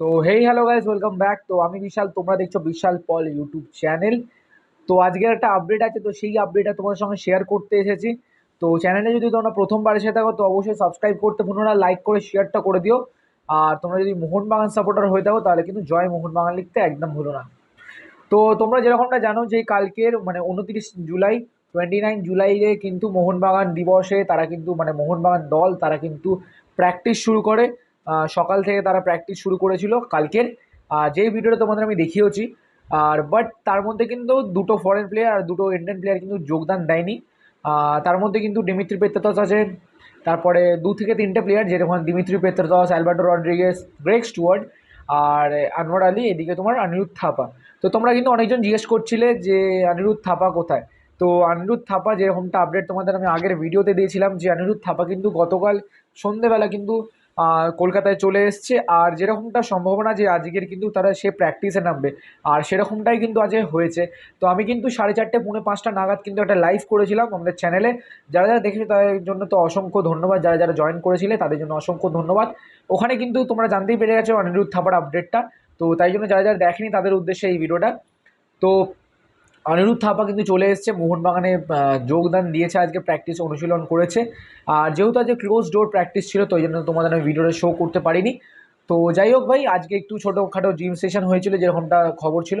তো hey hello guys welcome back তো আমি বিশাল, তোমরা দেখছ বিশাল পল ইউটিউব চ্যানেল। তো আজকের একটা আপডেট আছে, তো সেই আপডেটটা তোমাদের সঙ্গে শেয়ার করতে এসেছি। তো চ্যানেলে যদি তোমরা প্রথমবার এসে থাকো, তো অবশ্যই সাবস্ক্রাইব করতে না লাইক করে শেয়ারটা করে দিও। আর তোমরা যদি মোহনবাগান সাপোর্টার হয়ে থাকো, তাহলে কিন্তু জয় মোহনবাগান লিখতে একদম ভুলো না। তো তোমরা যেরকমটা জানো যে কালকের মানে উনত্রিশ জুলাই টোয়েন্টি নাইন জুলাইয়ে কিন্তু মোহনবাগান দিবসে তারা কিন্তু মানে মোহনবাগান দল, তারা কিন্তু প্র্যাকটিস শুরু করে। সকাল থেকে তারা প্র্যাকটিস শুরু করেছিল কালকের। যেই ভিডিওটা তোমাদের আমি দেখিয়েছি আর বাট তার মধ্যে কিন্তু দুটো ফরেন প্লেয়ার আর দুটো ইন্ডিয়ান প্লেয়ার কিন্তু যোগদান দেয়নি। তার মধ্যে কিন্তু ডিমিত্রি পেত্রাতস আছে তারপরে দু থেকে তিনটে প্লেয়ার যেরকম Dimitri Petratos Alberto Rodriguez Greg Stewart আর আনোয়ার আলী এদিকে তোমার অনিরুদ্ধ থাপা তো তোমরা কিন্তু অনেকজন জিজ্ঞেস করছিলে যে অনিরুদ্ধ থাপা কোথায়? তো অনিরুদ্ধ থাপা যেরকমটা আপডেট তোমাদের আমি আগের ভিডিওতে দিয়েছিলাম যে অনিরুদ্ধ থাপা কিন্তু গতকাল সন্ধেবেলা কিন্তু কলকাতায় চলে এসছে। আর যেরকমটা সম্ভাবনা যে আজকের কিন্তু তারা সে প্র্যাকটিসে নামবে। আর সেরকমটাই কিন্তু আজকে হয়েছে। তো আমি কিন্তু সাড়ে চারটে, পৌনে পাঁচটা নাগাদ কিন্তু একটা লাইভ করেছিলাম আমাদের চ্যানেলে যারা যারা দেখেছ তাদের জন্য তো অসংখ্য ধন্যবাদ। যারা যারা জয়েন করেছিলে তাদের জন্য অসংখ্য ধন্যবাদ। ওখানে কিন্তু তোমরা জানতেই পেরে গেছো অনিরুদ্ধ থাপার আপডেটটা তো তাই জন্য যারা যারা দেখেনি তাদের উদ্দেশ্যে এই ভিডিওটা তো অনিরুদ্ধ থাপা কিন্তু চলে এসেছে। মোহনবাগানে যোগদান দিয়েছে, আজকে প্র্যাকটিস অনুশীলন করেছে। আর যেহেতু আজকে ক্লোজ ডোর প্র্যাকটিস ছিল, তো ওই জন্য তোমাদের আমি ভিডিওটা শো করতে পারিনি। তো যাই হোক ভাই, আজকে একটু ছোটোখাটো জিম সেশন হয়েছিল, যেরকমটা খবর ছিল।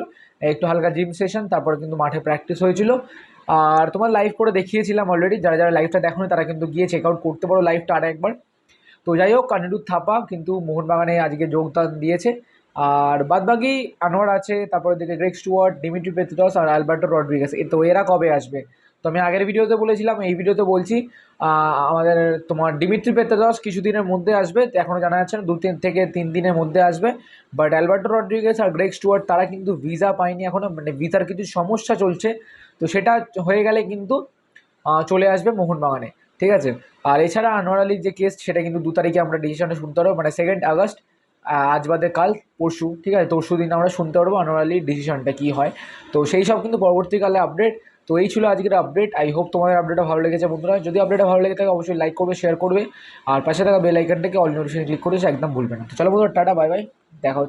একটু হালকা জিম সেশন তারপরে কিন্তু মাঠে প্র্যাকটিস হয়েছিল। আর তোমার লাইভ করে দেখিয়েছিলাম অলরেডি যারা যারা লাইভটা দেখো তারা কিন্তু গিয়ে চেক আউট করতে পারো লাইভটা আর একবার তো যাই হোক, অনিরুদ্ধ থাপা কিন্তু মোহনবাগানে আজকে যোগদান দিয়েছে। আর বাদবাকি আনোয়ার আছে, তারপরে দিকে গ্রেক স্টুয়ার্ট, ডিমিট্রি পেত্রস আর অ্যালবার্টো রড্রিগেস। এ তো এরা কবে আসবে? তো আমি আগের ভিডিওতে বলেছিলাম, এই ভিডিওতে বলছি আমাদের তোমার ডিমিট্রি পেত্রস কিছুদিনের মধ্যে আসবে এখনও জানা যাচ্ছে না, দু তিন থেকে তিন দিনের মধ্যে আসবে। বাট অ্যালবার্টো রড্রিগেস আর গ্রেক স্টুয়ার্ট, তারা কিন্তু ভিসা পায়নি এখনও মানে ভিসার কিছু সমস্যা চলছে, তো সেটা হয়ে গেলে কিন্তু চলে আসবে মোহনবাগানে, ঠিক আছে? আর এছাড়া আনোয়ার আলীর যে কেস সেটা কিন্তু দু তারিখে আমরা ডিসিশনে শুনতে পারব মানে সেকেন্ড আগস্ট আজ বাদে কাল, পরশু, ঠিক আছে? পরশু দিন আমরা শুনতে পারব আনোয়ার আলীর ডিসিশনটা কী হয়। তো সেই সব কিন্তু পরবর্তীকালে আপডেট তো এই ছিল আজকের আপডেট আই হোপ তোমাদের আপডেটটা ভালো লেগেছে বন্ধুরা। যদি আপডেটটা ভালো লেগে থাকে, অবশ্যই লাইক করবে শেয়ার করবে। আর পাশে থাকা বেল আইকনটাকে অল নোটিফিকেশন ক্লিক করে একদম ভুলবে না। তো চলো বন্ধুরা, টাটা বাই বাই দেখা হচ্ছে।